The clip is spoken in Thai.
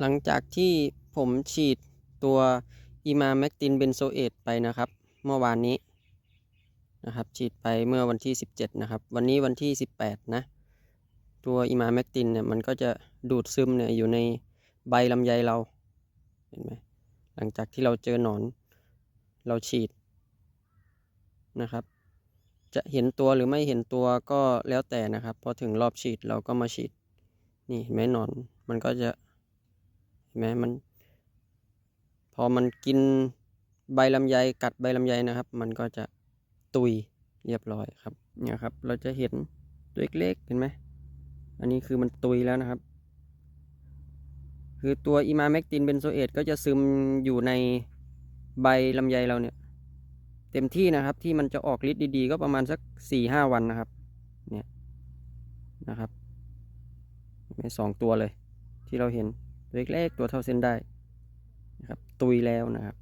หลังจากที่ผมฉีดตัวอีมาแมกตินเบนโซเอตไปนะครับ เมื่อวานนี้นะครับ ฉีดไปเมื่อวันที่ 17 นะครับ วันนี้วันที่ 18 นะ ตัวอีมาแมกตินเนี่ยมันก็จะดูดซึมเนี่ยอยู่ในใบลำไยเราเห็นไหมหลังจากที่เราเจอหนอน เราฉีดนะครับ จะเห็นตัวหรือไม่เห็นตัวก็แล้วแต่นะครับ พอถึงรอบฉีดเราก็มาฉีด นี่เห็นไหมหนอน มันก็จะ ไหมมัน พอมันกินใบลำไยกัดใบลำไยนะครับ มันก็จะตุยเรียบร้อยครับเนี่ยครับ เราจะเห็นตัวเล็กๆเห็นไหมอันนี้คือมันตุยแล้วนะครับ คือตัวอีมาแมกตินเบนโซเอตก็จะซึมอยู่ในใบลำไยเราเนี่ย เต็มที่นะครับ ที่มันจะออกฤทธิ์ดีๆ ก็ประมาณสักสี่ห้าวันนะครับ เนี่ยนะครับมีสองตัวเลยที่เราเห็น ตัวเล็กๆตัวเท่าเส้นได้นะครับตุยแล้วนะครับ